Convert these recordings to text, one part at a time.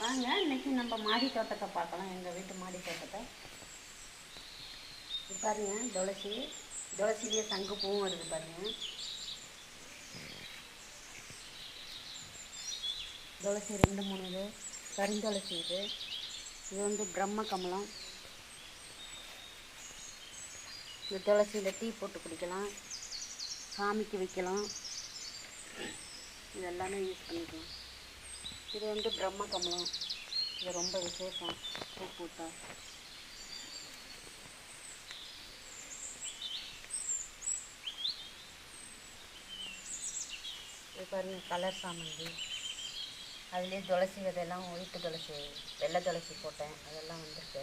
வாங்க இன்றைக்கி நம்ம மாடி தோட்டத்தை பார்க்கலாம். எங்கள் வீட்டு மாடி தோட்டத்தை. இது பாருங்க துளசி. துளசிலேயே சங்கு பூவும் வருது பாருங்க. துளசி ரெண்டு மூணு இது. கருந்துளசி இது. இது வந்து பிரம்ம கமலம். இந்த துளசியில் டீ போட்டு குடிக்கலாம். சாமிக்கு வைக்கலாம். இது எல்லாமே யூஸ் பண்ணிக்கலாம். இது வந்து பிரம்ம கமலம். இது ரொம்ப விசேஷம். பூ பூத்தா. இது பாருங்க கலர் சாமந்தி. அதுலேயே துளசி விதையெல்லாம் ஒயிட்டு துளசி வெள்ளை துளசி போட்டேன். அதெல்லாம் வந்திருக்கு.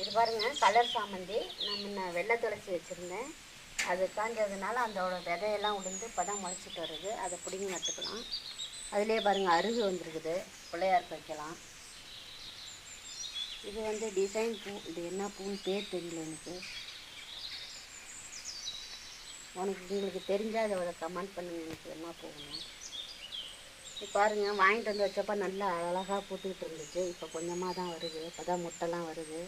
இது பாருங்க கலர் சாமந்தி. நான் முன்ன வெள்ளை துளசி வச்சுருந்தேன். அது காஞ்சதுனால அதோட விதையெல்லாம் உளுந்து பதம் முளைச்சிட்டு வருது. அதை பிடிங்கி நட்டுக்கலாம். அதுலேயே பாருங்கள் அருகு வந்துருக்குது. பிள்ளையாருக்கு வைக்கலாம். இது வந்து டிசைன் பூ இது என்ன பூன்னு பேர் தெரியல எனக்கு. உனக்கு உங்களுக்கு தெரிஞ்சால் அதை கமெண்ட் பண்ணுங்க எனக்கு என்ன போகணும். பாருங்கள் பாருங்க வாங்கிட்டு வந்து வச்சப்ப நல்லா அழகாக பூத்துக்கிட்டு இருந்துச்சு. இப்போ கொஞ்சமாக தான் வருது இப்போ தான் முட்டைலாம் வருது.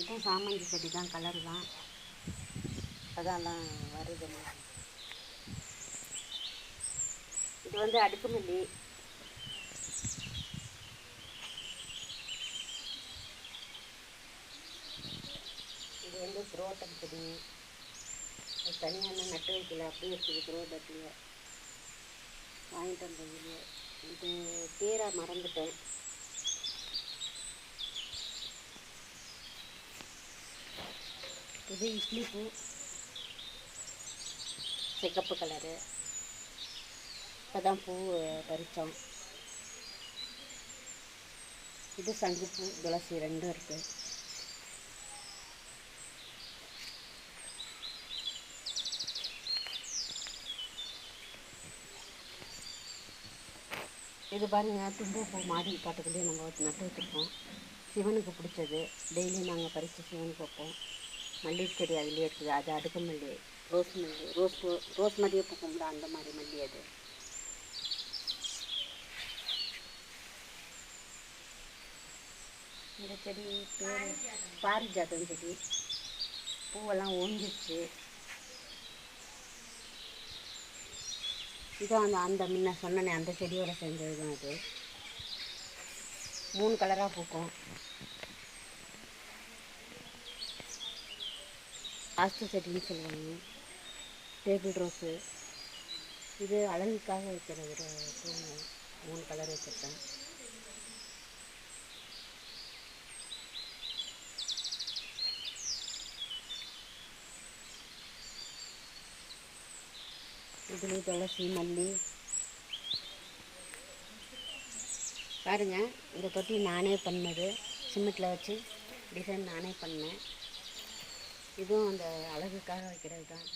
இதுவும் சாமந்தி செடி தான் கலர் தான். அதெல்லாம் வருது. இது வந்து அடுக்குமல்லி இது வந்து புரோட்டம் செடி. தனியான தனியாக நட்டு வைக்கல. அப்படியே இருக்குது புரோட்டத்தில் வாங்கிட்டு வந்தது இது பேரை மறந்துட்டேன். இது இட்லி பூ. சிகப்பு கலரு. இப்போதான் பூ பறித்தோம். இது சங்குப்பூ துளசி ரெண்டும் இருக்குது இது பாருங்கள் தும்பு பூ மாடி காட்டுக்குள்ளேயே நம்ம நட்டு வச்சுருக்கோம். சிவனுக்கு பிடிச்சது. டெய்லி நாங்கள் பறித்து சிவனுக்கு வைப்போம். மல்லிகை செடி அதுலேயே இருக்குது. அது அடுக்கு மல்லி. ரோஸ் மல்லி. ரோஸ் ரோஸ் மாதிரியே பூக்கும்ல அந்த மாதிரி மல்லி அது. இந்த செடி பேர் பாரிஜாதம் செடி. பூவெல்லாம் ஓஞ்சிருச்சு இதான் அந்த அந்த முன்ன சொன்னனே அந்த செடியோட செஞ்சது தான் அது. மூணு கலராக பூக்கும். ஆஸ்து செடின்னு சொல்லுவாங்க. டேபிள் ரோஸு இது அழகுக்காக வைக்கிற ஒரு மூணு கலர் வச்சுருக்கேன். இதுலேயும் துளசி மல்லி. பாருங்கள் இந்த தொட்டி நானே பண்ணது. சிமெண்ட்டில் வச்சு டிசைன் நானே பண்ணேன். இதுவும் அந்த அழகுக்காக வைக்கிறது தான்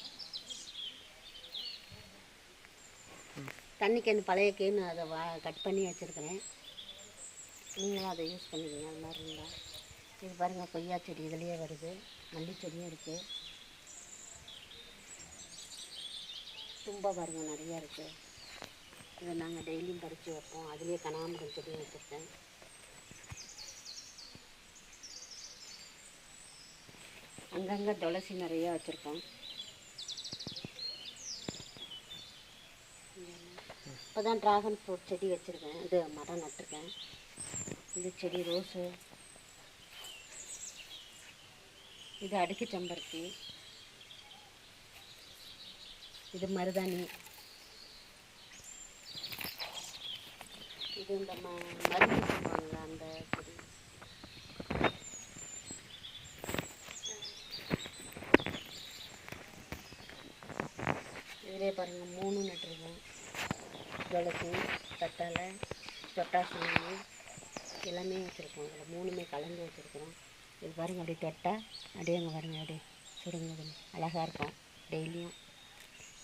தண்ணி கேன் பழைய கேன் அதை வா கட் பண்ணி வச்சுருக்கிறேன். நீங்களும் அதை யூஸ் பண்ணிக்கங்க அது மாதிரி இருந்தால் இது பாருங்கள் கொய்யா செடி இதுலேயே வருது. மல்லி செடியும் இருக்குது தும்பை பாருங்கள் நிறையா இருக்குது இதை நாங்கள் டெய்லியும் பறித்து வைப்போம். அதுலேயே கனகாம்பரம் செடியும் வச்சுருக்கேன். அங்கங்கே துளசி நிறையா வச்சுருக்கோம். இப்போ தான் ட்ராகன் ஃப்ரூட் செடி வச்சுருக்கேன். இது மரம் நட்டிருக்கேன். இது செடி ரோஸு இது அடுக்கு செம்பருத்தி. இது மருதாணி. இது இந்த ம மருந்து அந்த செடி இதிலே பாருங்கள் மூணு நட்டுருக்கோம். துளசி கத்தாழை சொட்டாசனி எல்லாமே வச்சுருக்கோம். இதில் மூணுமே கலந்து வச்சுருக்குறோம். இது பாருங்கள் அப்படியே தொட்டால் அப்படியே அங்கே பாருங்கள் அப்படியே சுருங்குது அழகாக இருக்கும். டெய்லியும்.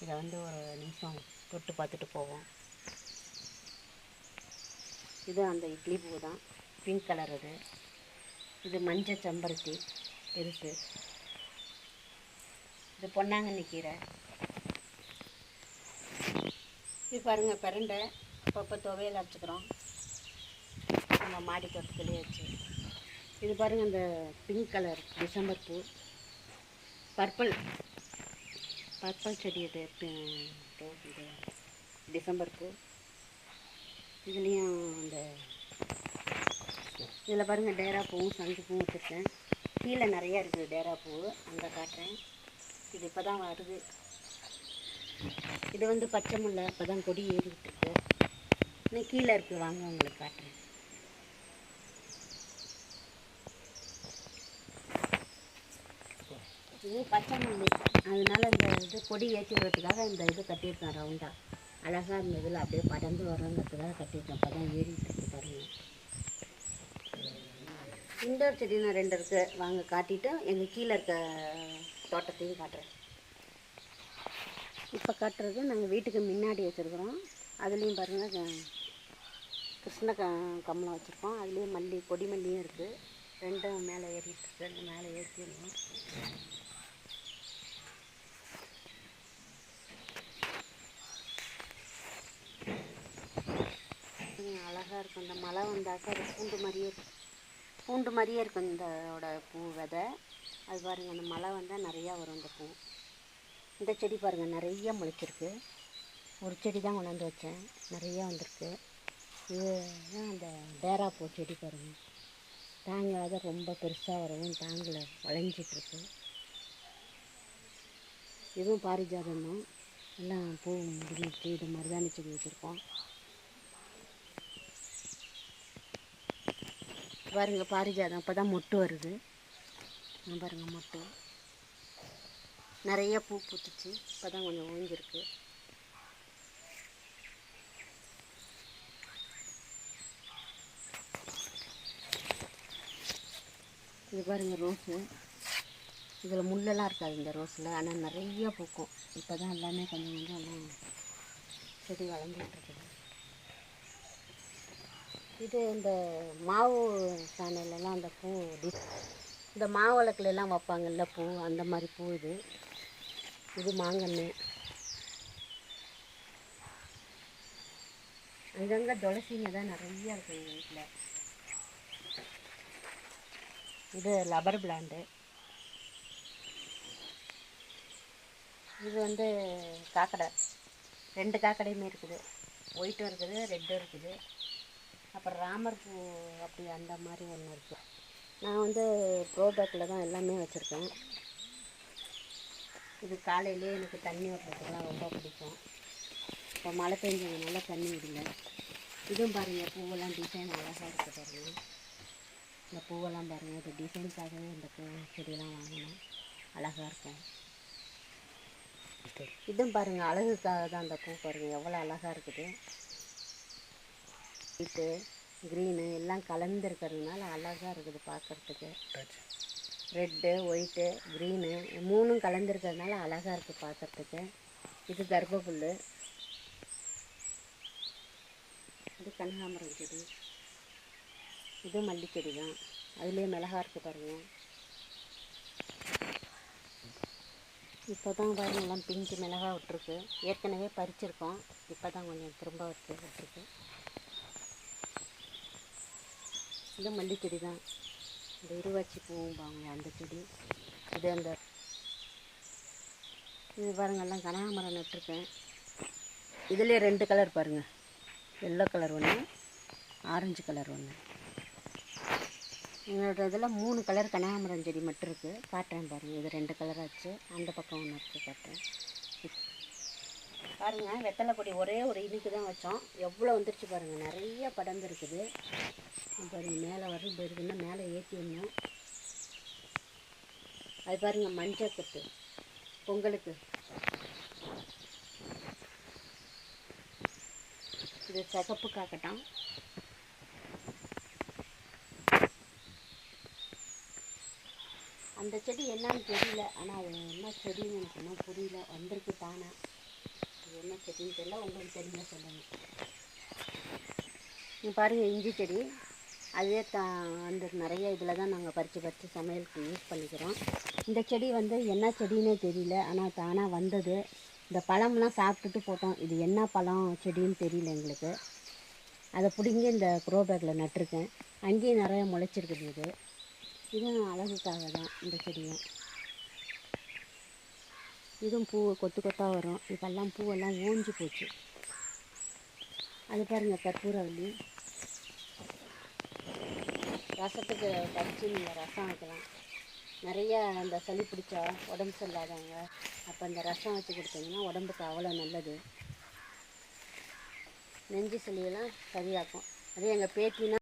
இதை வந்து ஒரு நிமிஷம் தொட்டு பார்த்துட்டு போவோம். இது அந்த இட்லி பூ தான். பிங்க் கலர் இது இது மஞ்சள் செம்பருத்தி பெருசு. இது பொன்னாங்கண்ணி கீரை. இது பாருங்கள் பிரண்டை. அப்பப்போ துவையல் அரைச்சிக்கிறோம். நம்ம மாடி தோட்டத்துலேயே வச்சு. இது பாருங்கள் இந்த பிங்க் கலர் டிசம்பர் பூ. பர்பிள். பர்பிள் செடி இது டிசம்பர் பூ. இதுலேயும் அந்த இதில் பாருங்கள் டேரா பூவும் சங்கு பூவும் வச்சுருக்கேன். கீழே நிறையா இருக்குது டேரா பூ அங்கே காட்டுறேன். இது இப்போ தான் வருது. இது வந்து பச்சை முல்லை இப்போ தான் கொடி ஏறிக்கிட்டு இருக்கு இன்னும் கீழே இருக்குது வாங்க உங்களுக்கு காட்டுறேன். இது பச்சை முல்லை. அதனால இந்த இது கொடி ஏற்றி விடுறதுக்காக இந்த இது கட்டியிருக்கேன் ரவுண்டாக அழகாக இந்த இதில் அப்படியே படர்ந்து வரங்கிறதுக்காக கட்டியிருக்கேன் அப்போ தான் ஏறிட்டு இருக்கு பாருங்கள் இண்டோர் செடி ரெண்டு இருக்குது வாங்க காட்டிட்டு எங்கள் கீழே இருக்க தோட்டத்தையும் காட்டுறேன். இப்போ கட்டுறது நாங்கள் வீட்டுக்கு முன்னாடி வச்சுருக்குறோம். அதுலேயும் பாருங்கள் கிருஷ்ண க கமலம் வச்சுருக்கோம். அதுலேயும் மல்லி கொடி மல்லியும் இருக்குது. ரெண்டும் மேலே ஏறிட்டு ரெண்டு மேலே ஏற்றிடணும். அழகாக இருக்கும். இந்த மழை வந்தாக்கா அது பூண்டு மாதிரியே இருக்கும். பூண்டு மாதிரியே இருக்கும் இந்தோட பூ விதை. அது பாருங்கள் அந்த மழை வந்தால் நிறையா வரும் இந்த பூ. இந்த செடி பாருங்கள் நிறைய முளைச்சிருக்கு. ஒரு செடி தான் கொண்டாந்து வச்சேன். நிறைய வந்திருக்கு. இது தான் அந்த டேரா பூ செடி பாருங்கள் தாங்காத ரொம்ப பெருசாக வரவும் தாங்கலை வளைஞ்சிட்ருக்கு. இதுவும் பாரிஜாதம் தான். எல்லாம் பூ முடிஞ்சிட்டு இது மருதாணி செடி வச்சுருக்கோம். பாருங்கள் பாரிஜாதம். இப்போ தான் மொட்டு வருது. பாருங்கள் மொட்டு. நிறைய பூ பூத்துச்சு. இப்போ தான் கொஞ்சம் ஓஞ்சிருக்கு. இது பாருங்க ரோஸு. இதில் முள்ளெல்லாம் இருக்காது இந்த ரோஸில். ஆனால் நிறைய பூக்கும். இப்போ தான் எல்லாமே கொஞ்சம் கொஞ்சம் எல்லாம் செடி வளர்ந்துட்டுருக்குது இது இந்த மாவு சாணையிலலாம் அந்த பூ இந்த மாவிளக்குல வைப்பாங்கல்ல பூ? அந்த மாதிரி பூ இது. இது மாங்கன்று. அங்கங்கே துளசிங்க தான் நிறைய இருக்குது எங்கள் வீட்டில் இது லப்பர் பிளாண்டு இது வந்து காக்கடை. ரெண்டு காக்கடையுமே இருக்குது. ஒயிட்டும் இருக்குது ரெட்டும் இருக்குது. அப்புறம் ராமர் பூ அப்படி அந்த மாதிரி ஒன்று இருக்குது நான் வந்து ப்ரோபேக்கில் தான் எல்லாமே வச்சுருக்கேன். இது காலையிலே எனக்கு தண்ணி விடுறதுக்குலாம் ரொம்ப பிடிக்கும். இப்போ மழை பெஞ்சதுனால தண்ணி விடல இதுவும் பாருங்கள் பூவெல்லாம் டிசைன் அழகாக இருக்குது பாருங்கள் இந்த பூவெல்லாம் பாருங்கள் இது டிசைனுக்காகவே இந்த பூ செடியெல்லாம் வாங்கினேன் அழகாக இருக்கும். இதுவும் பாருங்கள் அழகுக்காக தான் அந்த பூ பாருங்கள் எவ்வளோ அழகாக இருக்குது. ஒயிட்டு க்ரீனு எல்லாம் கலந்து இருக்கிறதுனால அழகாக இருக்குது பார்க்குறதுக்கு ரெட்டு ஒயிட்டு க்ரீனு மூணும் கலந்துருக்கிறதுனால அழகாக இருக்குது பார்க்குறதுக்கு இது கர்ப்பப்புல் இது கனகாமரம் செடி. இது மல்லிச்செடி தான். அதுலேயே மிளகா இருக்குது பாருங்கள் இப்போ தான் பாருங்க எல்லாம் பிஞ்சு மிளகா விட்டுருக்கு. ஏற்கனவே பறிச்சிருக்கோம். இப்போ தான் கொஞ்சம் திரும்ப விட்டு விட்டுருக்கு. இது மல்லிச்செடி தான். இந்த இருவாச்சி பூம்பாங்க அந்த செடி. இது அந்த இது பாருங்க எல்லாம் கனகாமரம் நட்டுருக்கேன். இதுலேயே ரெண்டு கலர் பாருங்கள் எல்லோ கலர் ஒன்று ஆரஞ்சு கலர் ஒன்று என்னோட இதில் மூணு கலர் கனகாமரம் செடி மட்டும் இருக்குது காட்டுறேன் பாருங்கள் இது ரெண்டு கலர் ஆச்சு அந்த பக்கம் ஒன்று இருக்குது காட்டுறேன். பாருங்கள் வெத்தலை கொடி ஒரே ஒரு இனிக்கு தான் வச்சோம். எவ்வளோ வந்துருச்சு பாருங்கள் நிறைய படம் இருக்குது. பாருங்கள் மேலே வரும் போயிருக்குன்னா மேலே ஏற்றி விடணும். அது பாருங்கள் மஞ்சள் கொத்து. பொங்கலுக்கு. இது சிகப்பு காக்கட்டம். அந்த செடி என்னன்னு தெரியல ஆனால் அது என்ன செடின்னு எனக்கு இன்னும் புரியல. வந்திருக்கு தானே? அது என்ன செடின்னு தெரியல உங்களுக்கு தெரிஞ்ச சொல்லுங்கள் நீ பாருங்கள் இஞ்சி செடி. அதே த அந்த நிறைய இதில் தான் நாங்கள் பறித்து பறித்து சமையலுக்கு யூஸ் பண்ணிக்கிறோம். இந்த செடி வந்து என்ன செடின்னே தெரியல ஆனால் தானாக வந்தது. இந்த பழம்லாம் சாப்பிட்டுட்டு போட்டோம். இது என்ன பழம் செடின்னு தெரியல எங்களுக்கு. அதை பிடுங்கி இந்த க்ரோ பேக்கில் நட்டிருக்கேன். அங்கேயும் நிறைய முளைச்சிருக்குது இது. இதுவும் அழகுக்காக தான் இந்த செடியும். இதுவும் பூ கொத்து கொத்தாக வரும். இப்போல்லாம் பூவெல்லாம் ஓஞ்சி போச்சு. அது பாருங்கள் கற்பூரவல்லி. ரசத்துக்கு பறித்து நீங்கள் ரசம் வைக்கலாம். நிறைய அந்த சளி பிடிச்சா உடம்பு சரியில்லாதவங்க அப்போ அந்த ரசம் வச்சு கொடுத்தீங்கன்னா உடம்புக்கு அவ்வளோ நல்லது. நெஞ்சு சளியெல்லாம் சரியாக்கும் அதே எங்கள் பேத்தினா